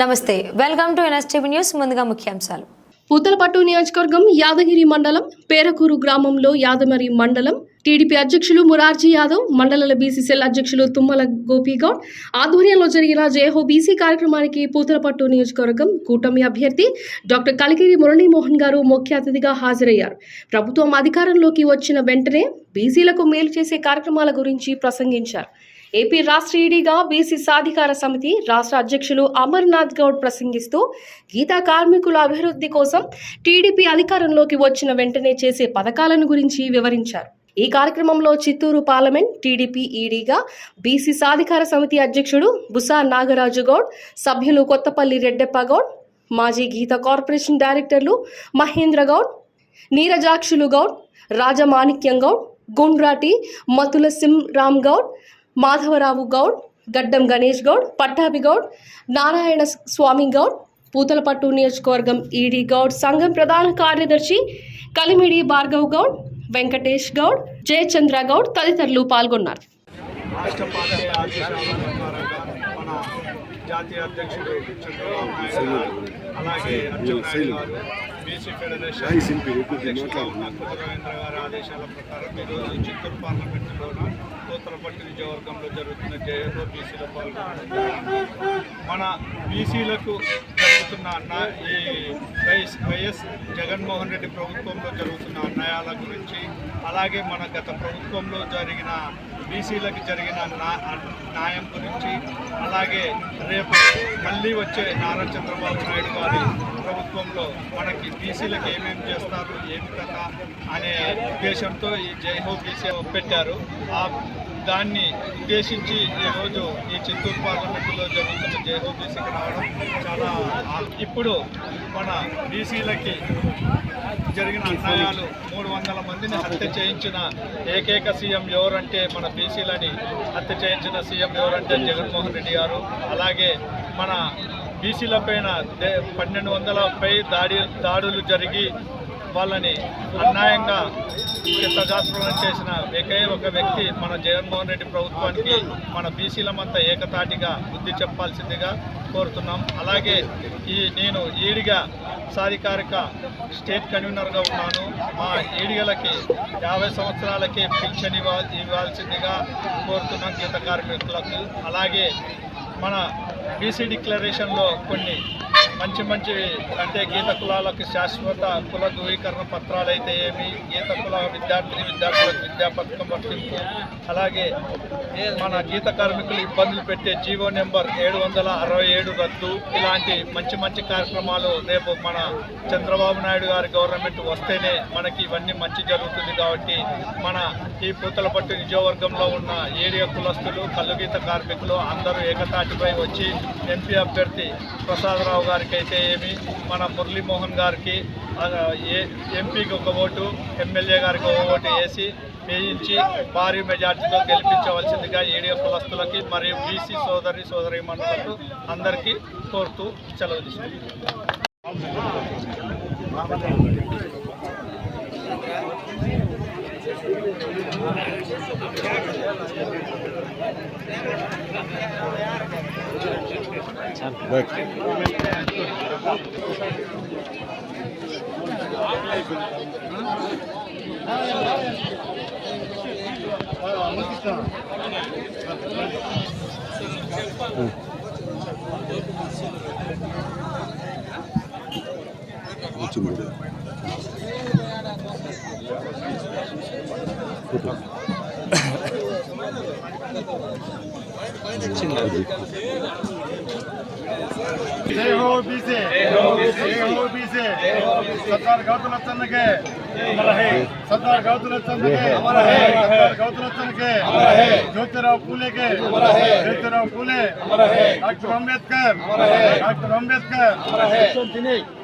నమస్తే welcome to NSTV news ముందుగా ముఖ్యాంశాలు. పూతలపట్టు నియోజకవర్గం యాదగిరి మండలం పేరకూరు గ్రామంలో యాదమరి మండలం టీడీపీ అధ్యక్షులు మురార్జీ యాదవ్ మండల బీసీసీఎల్ అధ్యక్షులు తుమ్మల గోపిగౌడ్ ఆధ్వర్యంలో జరిగిన జయహో బీసీ కార్యక్రమానికి పూతలపట్టు నియోజకవర్గం కూటమి అభ్యర్థి డాక్టర్ కలిగిరి మురళీమోహన్ గారు ముఖ్య అతిథిగా హాజరయ్యారు. ప్రభుత్వం అధికారంలోకి వచ్చిన వెంటనే బీసీలకు మేలు చేసే కార్యక్రమాల గురించి ప్రసంగించారు. ఏపీ రాష్ట్ర ఈడీగా బీసీ సాధికార సమితి రాష్ట్ర అధ్యక్షులు అమర్నాథ్ గౌడ్ ప్రసంగిస్తూ గీతా కార్మికుల అభివృద్ధి కోసం టీడీపీ అధికారంలోకి వచ్చిన వెంటనే చేసే పథకాలను గురించి వివరించారు. ఈ కార్యక్రమంలో చిత్తూరు పార్లమెంట్ టీడీపీ ఈడీగా బీసీ సాధికార సమితి అధ్యక్షుడు బుసా నాగరాజు గౌడ్ సభ్యులు కొత్తపల్లి రెడ్డెప్ప గౌడ్ మాజీ గీత కార్పొరేషన్ డైరెక్టర్లు మహేంద్ర గౌడ్ నీరజాక్షులు గౌడ్ రాజమాణిక్యం గౌడ్ గుండ్రాటి మతుల సింగ్ రామ్ గౌడ్ మాధవరావు గౌడ్ గడ్డం గణేష్ గౌడ్ పట్టాభి గౌడ్ నారాయణ స్వామి గౌడ్ పూతలపట్టు నియోజకవర్గం ఈడీ గౌడ్ సంఘం ప్రధాన కార్యదర్శి కలిమిడి భార్గవ్ గౌడ్ వెంకటేష్ గౌడ్ జయచంద్ర గౌడ్ తదితరులు పాల్గొన్నారు. జాతీయ అధ్యక్షుడు చంద్రబాబు నాయుడు గారు అలాగే గారు బీసీ ఫెడరేషన్ అధ్యక్షుడు నక్కుల రవీంద్ర గారి ఆదేశాల ప్రకారం ఈరోజు చిత్తూరు పార్లమెంటులోన కోతలపట్టు నియోజకవర్గంలో జరుగుతున్న జయహో బీసీలో పాల్గొనడం జరిగింది. మన బీసీలకు జరుగుతున్న అన్న ఈ వైఎస్ వైఎస్ జగన్మోహన్ రెడ్డి ప్రభుత్వంలో జరుగుతున్న అన్యాయాల గురించి అలాగే మన గత ప్రభుత్వంలో జరిగిన బీసీలకు జరిగిన న్యాయం గురించి అలాగే రేపు మళ్ళీ వచ్చే నారా చంద్రబాబు నాయుడు గారి ప్రభుత్వంలో మనకి బీసీలకు ఏమేమి చేస్తారు ఏమి కథ అనే ఉద్దేశంతో ఈ జై హో బీసీ పెట్టారు. ఆ దాన్ని ఉద్దేశించి ఈరోజు ఈ చిత్తూరు పార్లమెంటులో జరుగుతున్న జై హో బీసీకి రావడం చాలా ఇప్పుడు మన బీసీలకి జరిగిన అన్యాయాలు మూడు వందల మందిని హత్య చేయించిన ఏకైక సీఎం ఎవరంటే మన బీసీలని హత్య చేయించిన సీఎం ఎవరంటే జగన్మోహన్ రెడ్డి గారు. అలాగే మన బీసీల పైన పన్నెండు వందల పై దాడి దాడులు జరిగి వాళ్ళని అన్యాయంగా చిత్తజాత్రులను చేసిన ఏకే ఒక వ్యక్తి మన జగన్మోహన్ రెడ్డి ప్రభుత్వానికి మన బీసీలమంతా ఏకతాటిగా బుద్ధి చెప్పాల్సిందిగా కోరుతున్నాం. అలాగే ఈ నేను ఈడిగా సాధికారిక స్టేట్ కన్వీనర్గా ఉన్నాను. మా ఈడిగలకి యాభై సంవత్సరాలకే పింఛన్ ఇవ్వాల్సిందిగా కోరుతున్నాం గీత కార్మికులకు. అలాగే మన బీసీ డిక్లరేషన్లో కొన్ని మంచి మంచి అంటే గీత కులాలకు శాశ్వత కుల ధృవీకరణ పత్రాలు అయితే ఏమి గీత కుల విద్యార్థిని విద్యార్థులకు విద్యా పథకం వర్తింపు. అలాగే మన గీత కార్మికులు ఇబ్బందులు పెట్టే జీవో నెంబర్ ఏడు వందల అరవై ఏడు రద్దు. ఇలాంటి మంచి మంచి కార్యక్రమాలు రేపు మన చంద్రబాబు నాయుడు గారి గవర్నమెంట్ వస్తేనే మనకి ఇవన్నీ మంచి జరుగుతుంది కాబట్టి మన ఈ పూతలపట్టు నియోజకవర్గంలో ఉన్న ఏరియా కులస్తులు కల్లుగీత కార్మికులు అందరూ ఏకతాటిపై వచ్చి ఎంపీ అభ్యర్థి ప్రసాదరావు గారి గారికి అయితే ఏమి మన మురళీమోహన్ గారికి ఏ ఎంపీకి ఒక ఓటు ఎమ్మెల్యే గారికి ఒక ఓటు వేసి వేయించి భారీ మెజార్టీతో గెలిపించవలసిందిగా ఏడీఎఫ్ కులస్తులకి మరియు బీసీ సోదరి సోదరి మండలకు అందరికీ కోరుతూ సెలవు 멋지는데. 친구. 네, 호 비세. सरदार गौतम चंद्र के अमर है। सरदार गौतम चंद्र के अमर है। सरदार गौतम चंद्र के अमर है। ज्योतिराव फूले के अमर है। ज्योतिराव फूले अमर है। डॉक्टर अंबेडकर अमर है। डॉक्टर अंबेडकर अमर है।